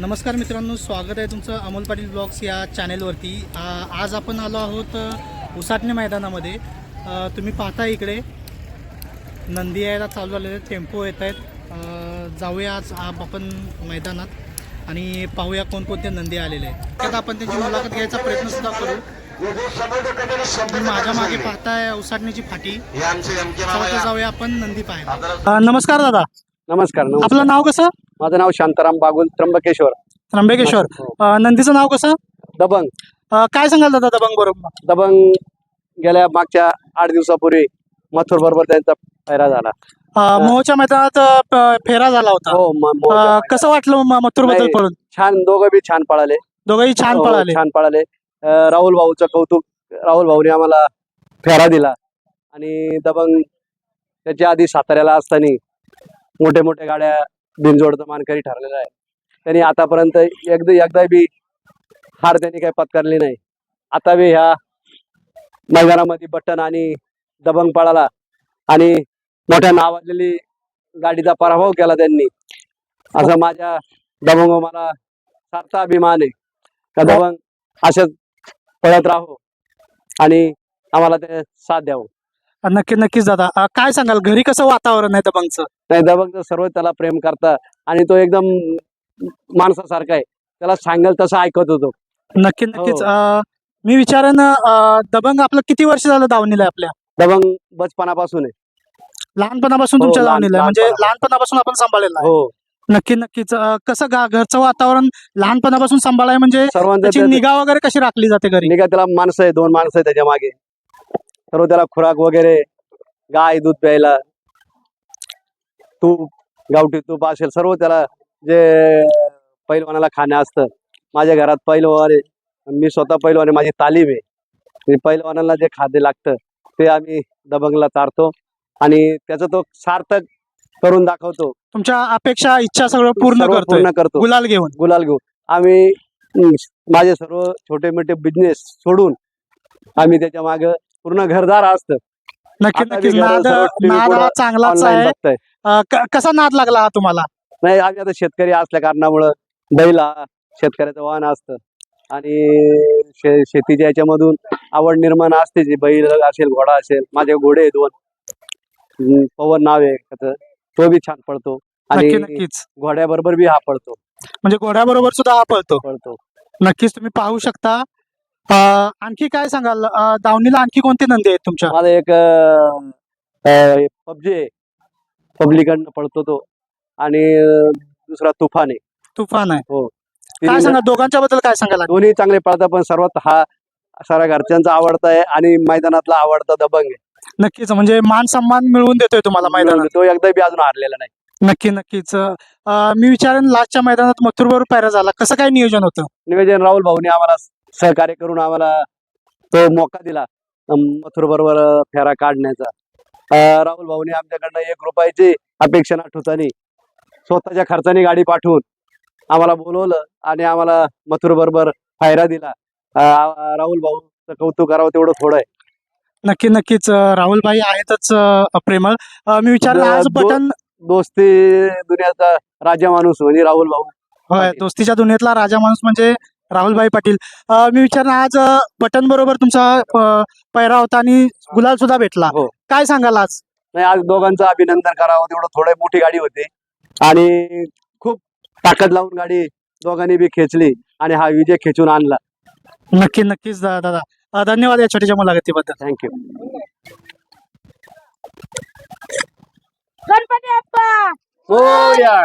नमस्कार मित्रांनो स्वागत आहे तुमचं अमोल पाटील ब्लॉग्स या चॅनेलवरती. आज आपण आलो आहोत उसाटणे मैदानामध्ये. तुम्ही पाहता इकडे नंदी यायला चालू झालेले टेम्पो येत आहेत. जाऊया आज आप- आपण मैदानात आणि पाहूया कोणकोणते नंदी आलेले आहेत. त्यात आपण त्यांची मुलाखत घ्यायचा प्रयत्न सुद्धा करू. माझ्या मागे पाहताय उसाटणीची फाटी. जाऊया आपण नंदी पाहायला. नमस्कार दादा. नमस्कार नमस्कार. आपलं नाव कसं? माझं नाव शांताराम बागुल त्र्यंबकेश्वर. त्र्यंबकेश्वर. हो. अ, नंदीचं नाव कसं? दबंग. अ, काय सांगाल दादा दबंग बरोबर? दबंग गेल्या मागच्या आठ दिवसापूर्वी मथुर बरोबर त्यांचा पैरा झाला. मोहोच्या मैदानात अ, प- फेरा झाला होता. हो म- अ, मोहच्या कसं वाटलं मथुरबद्दल नाही. पळून? छान दोघं बी छान पळाले. दोघंही छान हो, पळाले. छान पळाले. अं, राहुल भाऊचं कौतुक राहुल भाऊने आम्हाला फेरा दिला. आणि दबंग त्याच्या आधी साताऱ्याला असताना मोठ्या मोठ्या गाड्या बिनजोडचं मानकरी ठरलेला आहे त्यांनी आतापर्यंत एकदा एकदा बी हार त्यांनी काही पत्करली नाही. आता बी ह्या मैदानामध्ये बटन आणि दबंग पळाला आणि मोठ्या नावाजलेली गाडीचा पराभव केला त्यांनी. असं माझ्या दबंग मला सारखा अभिमान आहे. का दबंग असेच पळत राहो आणि आम्हाला ते साथ द्यावं. नक्की नक्कीच दादा. काय सांगाल? घरी कसं वातावरण आहे दबंगचं? नाही दबंग सर्व त्याला प्रेम करतात आणि तो एकदम माणसासारखा आहे. त्याला सांगेल तसं ऐकत होतो. नक्की नक्कीच. हो. अ, मी विचारेन अ, दबंग आपलं किती वर्ष झालं दावणीला आहे आपल्या? दबंग बचपनापासून आहे. लहानपणापासून हो, तुमच्या लहान- दावणीला आहे. म्हणजे लहानपणापासून. लहानपणापासून आपण सांभाळलेलं आहे. हो. नक्की नक्कीच. अ, कसं गा घरचं वातावरण लहानपणापासून सांभाळाय म्हणजे सर्वांचं त्याची निगा वगैरे कशी राखली जाते घरी? निघा त्याला माणसं आहे दोन माणसं आहे त्याच्यामागे. सर्व त्याला खुराक वगैरे गाय दूध प्यायला तूप गावठी तूप असेल सर्व त्याला जे पैलवानाला खाणं असतं. माझ्या घरात पैलवान आहे. मी स्वतः पैलवान आहे. माझी तालीम आहे. पैलवानाला जे खाद्य लागतं ते आम्ही दबंगला चारतो आणि त्याचं तो सार्थक करून दाखवतो. तुमच्या अपेक्षा इच्छा सगळं पूर्ण पूर्ण करतो. गुलाल घेऊन. गुलाल घेऊ आम्ही माझे सर्व छोटे मोठे बिझनेस सोडून आम्ही त्याच्यामागे पूर्ण घरदार असतं. नक्की हा चांगलाच आहे. कसा नाद लागला हा तुम्हाला? नाही आम्ही आता शेतकरी असल्या कारणामुळं बैल शेतकऱ्याचं वाहन असतं. आणि शे शेतीच्या याच्यामधून आवड निर्माण असते जी. बैल असेल घोडा असेल माझे घोडे आहे दोन. पवन नाव आहे तो बी छान नक्की आणि नक्कीच. घोड्याबरोबर बी हा पळतो. म्हणजे घोड्याबरोबर सुद्धा हा पळतो. पळतो. नक्कीच तुम्ही पाहू शकता. आणखी काय सांगाल? दावणीला आणखी कोणते नंदी आहेत तुमच्या? माझा एक पबजी आहे पब्लिकडनं पळतो तो. आणि दुसरा तुफान आहे. तुफान आहे. तिन्ही काय सांगा दोघांच्या बद्दल काय सांगाल दोन्ही चांगले पळतात पण सर्वात हा साऱ्या घरच्यांचा आवडता आहे आणि मैदानातला आवडता दबंग आहे. नक्कीच म्हणजे मान सन्मान मिळवून देतोय तुम्हाला मैदानात. तो एकदा बी अजून हारलेला नाही. नक्की नक्कीच. अ, मी विचारेन लास्टच्या मैदानात मथुर बरोबर पॅरा झाला. कसं काय नियोजन होतं? निवेदन राहुल भाऊने आम्हाला सहकार्य करून आम्हाला तो मोका दिला मथुर बरोबर फेरा काढण्याचा. राहुल भाऊने आमच्याकडनं एक रुपयाची अपेक्षा न स्वतःच्या खर्चाने गाडी पाठवून आम्हाला बोलवलं आणि आम्हाला मथुर बरोबर फायरा दिला. राहुल भाऊचं कौतुक करावं तेवढं थोडं आहे. नक्की नक्कीच. राहुल भाई आहेतच प्रेमळ मी विचारेन द- आज बटन दोस्ती दुनियाचा राजा माणूस म्हणजे राहुल भाऊ. दोस्तीच्या दुनियेतला राजा माणूस म्हणजे राहुलभाई पाटील. मी विचारेन आज बटन बरोबर तुमचा पैरा होता आणि गुलाल सुद्धा भेटला. हो. काय सांगाल आज? नाही आज दोघांचं अभिनंदन करावं तेवढं थोडं मोठी गाडी होती. आणि खूप ताकद लावून गाडी दोघांनी बी खेचली आणि हा विजय खेचून आणला. नक्की नक्कीच दा- दादा. अ, धन्यवाद या छोट्याच्या मुलाखतीबद्दल. थँक्यू गणपती बाप्पा हो या.